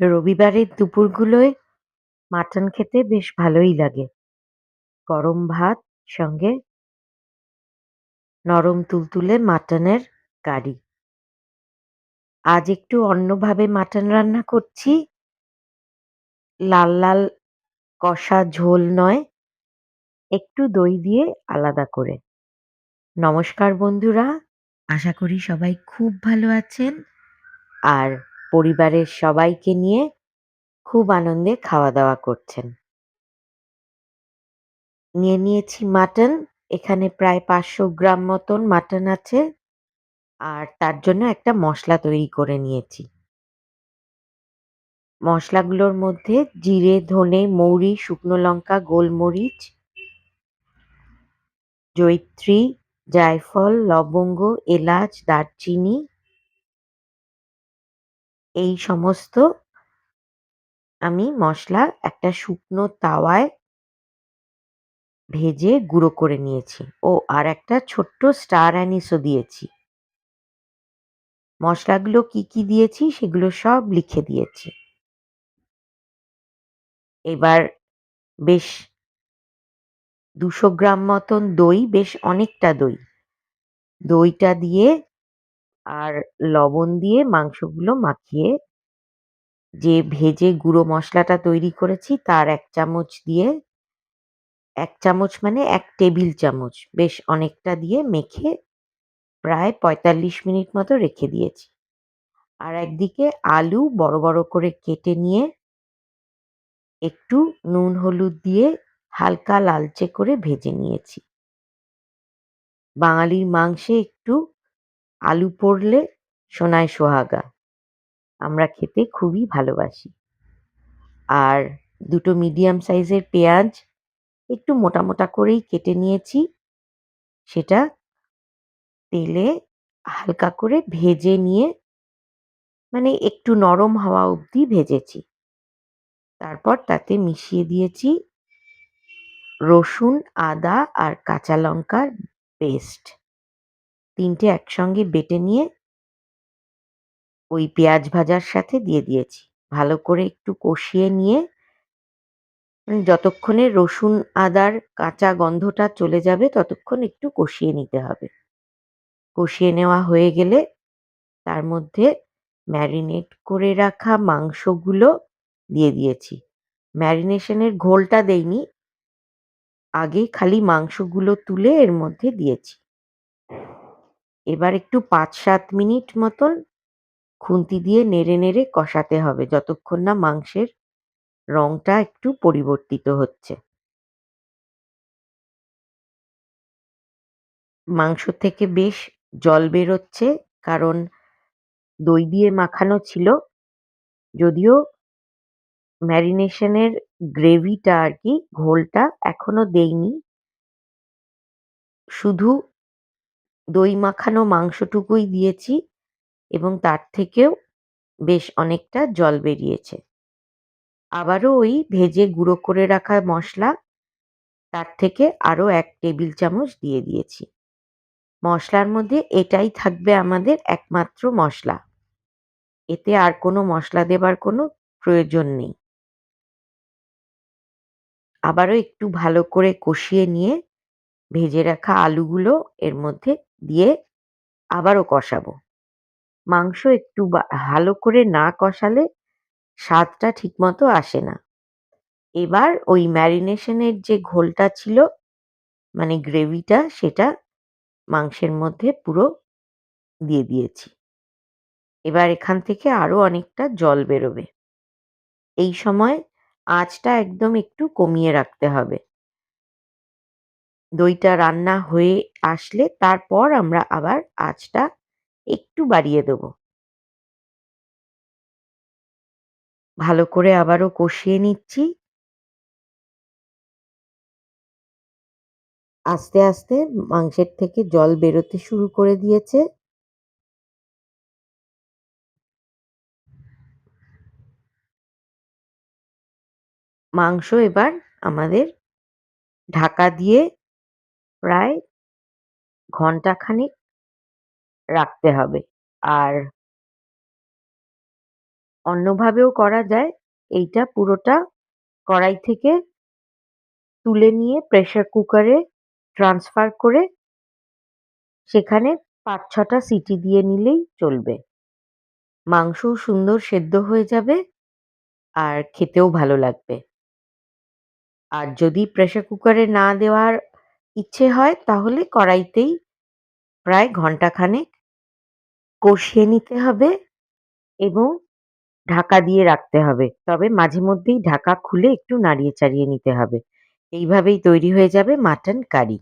রবিবারের দুপুরগুলোয় মাটন খেতে বেশ ভালোই লাগে। গরম ভাত সঙ্গে নরম তুলতুলে মাটনের কারি। আজ একটু অন্যভাবে মাটন রান্না করছি। লাল, লাল কষা ঝোল নয়, একটু দই দিয়ে আলাদা করে। নমস্কার বন্ধুরা, আশা করি সবাই খুব ভালো আছেন আর পরিবারের সবাইকে নিয়ে খুব আনন্দে খাওয়া-দাওয়া করছেন। নিয়ে নিয়েছি মাটন, এখানে প্রায় পাঁচশো গ্রাম মতন মাটন আছে আর তার জন্য একটা মশলা তৈরি করে নিয়েছি। মশলাগুলোর মধ্যে জিরে, ধনে, মৌরি, শুকনো লঙ্কা, গোলমরিচ, জয়িত্রী, জায়ফল, লবঙ্গ, এলাচ, দারচিনি এই সমস্ত আমি মশলা একটা শুকনো তাওয়ায় ভেজে গুঁড়ো করে নিয়েছি ও আর একটা ছোট্ট স্টার অ্যানিসও দিয়েছি। মশলাগুলো কি কি দিয়েছি সেগুলো সব লিখে দিয়েছি। এবার বেশ দুশো গ্রাম মতন দই, বেশ অনেকটা দই। দইটা দিয়ে আর লবণ দিয়ে মাংসগুলো মাখিয়ে যে ভেজে গুঁড়ো মশলাটা তৈরি করেছি, তার এক চামচ দিয়ে, এক চামচ মানে এক টেবিল চামচ, বেশ অনেকটা দিয়ে মেখে প্রায় পঁয়তাল্লিশ মিনিট মতো রেখে দিয়েছি। আর একদিকে আলু বড় বড় করে কেটে নিয়ে একটু নুন হলুদ দিয়ে হালকা লালচে করে ভেজে নিয়েছি। বাঙালির মাংসে আলু পড়লে সোনায় সোহাগা। আমরা খেতে খুবই ভালোবাসি। আর দুটো মিডিয়াম সাইজের পেঁয়াজ একটু মোটা মোটা করেই কেটে নিয়েছি। সেটা তেলে হালকা করে ভেজে নিয়ে মানে একটু নরম হওয়া অবধি ভেজেছি। তারপর তাতে মিশিয়ে দিয়েছি রসুন, আদা আর কাঁচা লঙ্কার পেস্ট। তিনটে একসঙ্গে বেটে নিয়ে ওই পেঁয়াজ ভাজার সাথে দিয়ে দিয়েছি। ভালো করে একটু কষিয়ে নিয়ে যতক্ষণে রসুন, আদার কাঁচা গন্ধটা চলে যাবে ততক্ষণ একটু কষিয়ে নিতে হবে। কষিয়ে নেওয়া হয়ে গেলে তার মধ্যে ম্যারিনেট করে রাখা মাংসগুলো দিয়ে দিয়েছি। ম্যারিনেশনের ঘোলটা দেইনি। আগে খালি মাংসগুলো তুলে এর মধ্যে দিয়েছি। এবার একটু পাঁচ সাত মিনিট মতন খুন্তি দিয়ে নেড়ে নেড়ে কষাতে হবে, যতক্ষণ না মাংসের রংটা একটু পরিবর্তিত হচ্ছে। মাংস থেকে বেশ জল বেরোচ্ছে, কারণ দই দিয়ে মাখানো ছিল। যদিও ম্যারিনেশনের গ্রেভিটা আর কি, ঘোলটা এখনও দেইনি। শুধু দই মাখানো মাংসটুকুই দিয়েছি এবং তার থেকেও বেশ অনেকটা জল বেরিয়েছে। আবারও ওই ভেজে গুঁড়ো করে রাখা মশলা, তার থেকে আরও এক টেবিল চামচ দিয়ে দিয়েছি। মশলার মধ্যে এটাই থাকবে আমাদের একমাত্র মশলা। এতে আর কোনো মশলা দেবার কোনো প্রয়োজন নেই। আবারও একটু ভালো করে কষিয়ে নিয়ে ভেজে রাখা আলুগুলো এর মধ্যে দিয়ে আবারও কষাবো। মাংস একটু ভালো করে না কষালে স্বাদটা ঠিকমতো আসে না। এবার ওই ম্যারিনেশনের যে ঘোলটা ছিল মানে গ্রেভিটা, সেটা মাংসের মধ্যে পুরো দিয়ে দিয়েছি। এবার এখান থেকে আরও অনেকটা জল বেরোবে। এই সময় আঁচটা একদম একটু কমিয়ে রাখতে হবে। দইটা রান্না হয়ে আসলে তারপর আমরা আবার আঁচটা একটু বাড়িয়ে দেবো। ভালো করে আবারও কষিয়ে নিচ্ছি। আস্তে আস্তে মাংসের থেকে জল বেরোতে শুরু করে দিয়েছে। মাংস এবার আমাদের ঢাকা দিয়ে প্রায় ঘণ্টা খানেক রাখতে হবে। আর অন্যভাবেও করা যায়, এইটা পুরোটা কড়াই থেকে তুলে নিয়ে প্রেশার কুকারে ট্রান্সফার করে সেখানে পাঁচ ছটা সিটি দিয়ে নিলেই চলবে মাংসও সুন্দর সেদ্ধ হয়ে যাবে আর খেতেও ভালো লাগবে আর যদি প্রেসার কুকারে না দেওয়ার ইচ্ছে হয় তাহলে কড়াইতেই প্রায় ঘন্টাখানেক কষিয়ে নিতে হবে এবং ঢাকা দিয়ে রাখতে হবে। তবে মাঝে মধ্যেই ঢাকা খুলে একটু নাড়িয়ে চাড়িয়ে নিতে হবে। এইভাবেই তৈরি হয়ে যাবে মাটন কারি।